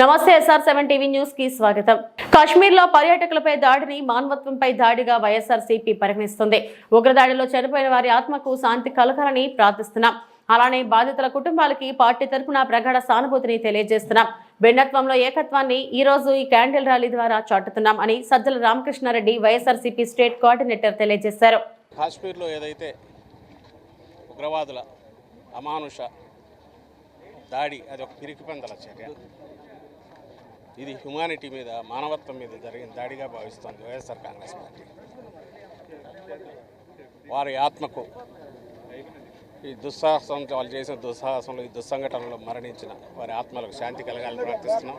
నమస్తే SR seven TV న్యూస్కి స్వాగతం. కాశ్మీర్లో పర్యాటకులపై దాడిని మానవత్వంపై దాడిగా వైఎస్ఆర్ సిపి పరిగణిస్తుంది. ఉగ్రదాడిలో చనిపోయిన వారి ఆత్మకు శాంతి కలగాలని ప్రార్థిస్తున్నాం. అలానే బాధితుల కుటుంబాలకి పార్టీ తరఫున ప్రగాఢ సానుభూతిని తెలియజేస్తున్నాం. భిన్నత్వంలో ఏకత్వాన్ని ఈ రోజు ఈ క్యాండిల్ ర్యాలీ ద్వారా చాటుతున్నాం అని Sajjala Ramakrishna Reddy YSR CP state coordinator తెలియజేశారు. కాశ్మీర్లో ఏదైతే ఉగ్రవాదుల అమానుష దాడి అది ఒక పిరికిపందల చర్య. ఇది హ్యుమానిటీ మీద మానవత్వం మీద జరిగిన దాడిగా భావిస్తోంది వైఎస్ఆర్ కాంగ్రెస్ పార్టీ. వారి ఆత్మకు ఈ దుస్సాహసం వాళ్ళు చేసిన దుస్సాహసంలో ఈ దుస్సంఘటనలో మరణించిన వారి ఆత్మలకు శాంతి కలగాలని ప్రార్థిస్తున్నాం.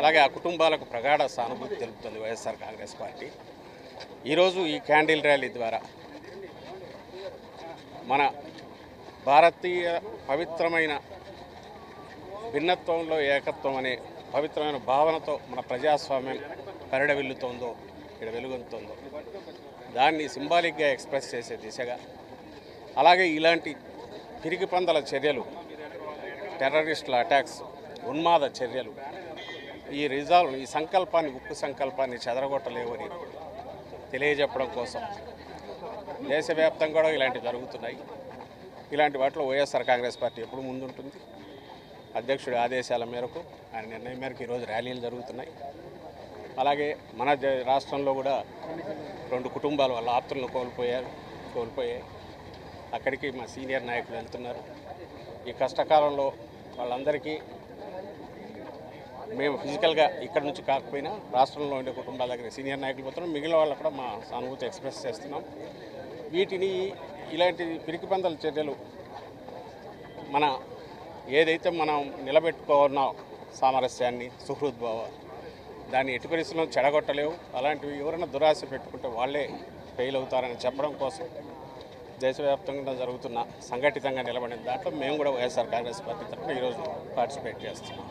అలాగే ఆ కుటుంబాలకు ప్రగాఢ సానుభూతి తెలుపుతుంది వైఎస్ఆర్ కాంగ్రెస్ పార్టీ. ఈరోజు ఈ క్యాండిల్ ర్యాలీ ద్వారా మన భారతీయ పవిత్రమైన భిన్నత్వంలో ఏకత్వం అనే పవిత్రమైన భావనతో మన ప్రజాస్వామ్యం పరిడవిల్లుతోందో ఇక్కడ వెలుగొందుతోందో. దాన్ని సింబాలిక్గా ఎక్స్ప్రెస్ చేసే దిశగా. అలాగే ఇలాంటి పిరికి పందల చర్యలు టెర్రరిస్టుల అటాక్స్ ఉన్మాద చర్యలు ఈ రిజాల్వ్ ఈ సంకల్పాన్ని ఉక్కు సంకల్పాన్ని చెదరగొట్టలేవని తెలియజెప్పడం కోసం దేశవ్యాప్తంగా కూడా ఇలాంటివి జరుగుతున్నాయి. ఇలాంటి వాటిలో వైఎస్ఆర్ కాంగ్రెస్ పార్టీ ఎప్పుడు ముందుంటుంది? అధ్యక్షుడి ఆదేశాల మేరకు ఆయన నిర్ణయం మేరకు ఈరోజు ర్యాలీలు జరుగుతున్నాయి. అలాగే మన రాష్ట్రంలో కూడా రెండు కుటుంబాలు వాళ్ళ ఆప్తులను కోల్పోయారు కోల్పోయాయి. అక్కడికి మా సీనియర్ నాయకులు వెళ్తున్నారు. ఈ కష్టకాలంలో వాళ్ళందరికీ మేము ఫిజికల్గా ఇక్కడ నుంచి కాకపోయినా రాష్ట్రంలో ఉండే కుటుంబాల దగ్గర సీనియర్ నాయకులు పోతున్నాం. మిగిలిన వాళ్ళు కూడా మా సానుభూతి ఎక్స్ప్రెస్ చేస్తున్నాం. వీటిని ఇలాంటి పిరికిపందల చర్యలు మన ఏదైతే మనం నిలబెట్టుకోవాలన్నా సామరస్యాన్ని సుహృద్భావ దాన్ని ఎటు పరిస్థితుల్లో చెడగొట్టలేవు. అలాంటివి ఎవరైనా దురాశ పెట్టుకుంటే వాళ్ళే ఫెయిల్ అవుతారని చెప్పడం కోసం దేశవ్యాప్తంగా జరుగుతున్న సంఘటితంగా నిలబడిన దాంట్లో మేము కూడా వైఎస్ఆర్ కాంగ్రెస్ పార్టీ తరఫున ఈరోజు పార్టిసిపేట్ చేస్తున్నాం.